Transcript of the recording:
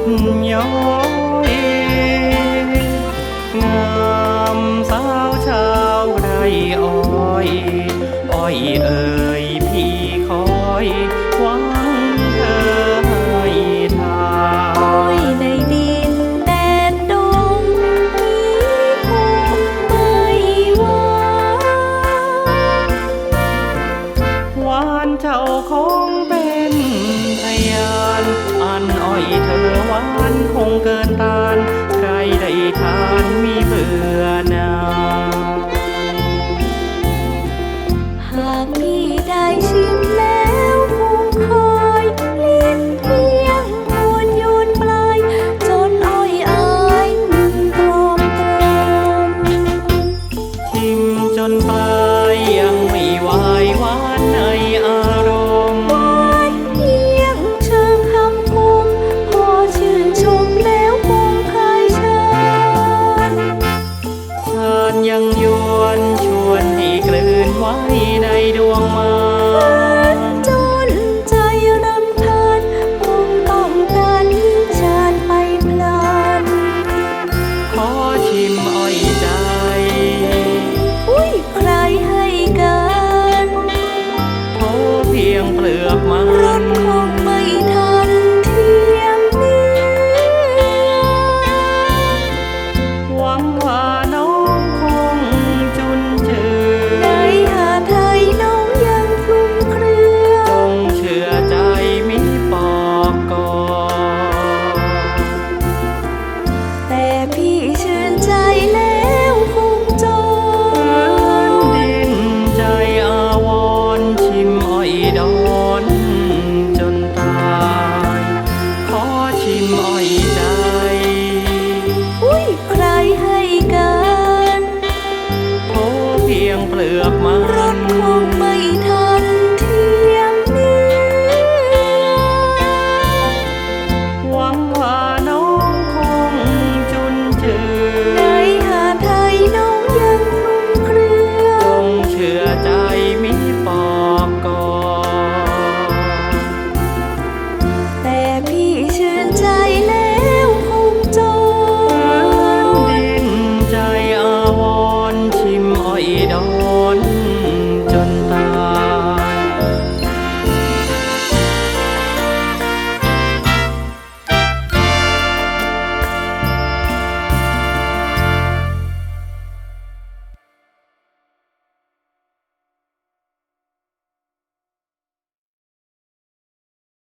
ดย้อยงามสาวชาวไรอ้อยอ้อยเอ่ยพี่คอยหวังเธอให้ทางอ้อยในดินแดดดงมีคงไม่ว่าหวานเจ้าคอ คงเกินตานใครได้ทานมีเบื่อนาหากพี่ได้ชิมแล้วคงคอยลิ้นเพียงควรโยนปลายจนอ้อยอายนึ่งกลมกลมชิมจนปลายยังไม่หวา ลือกมารถคงไม่ทัน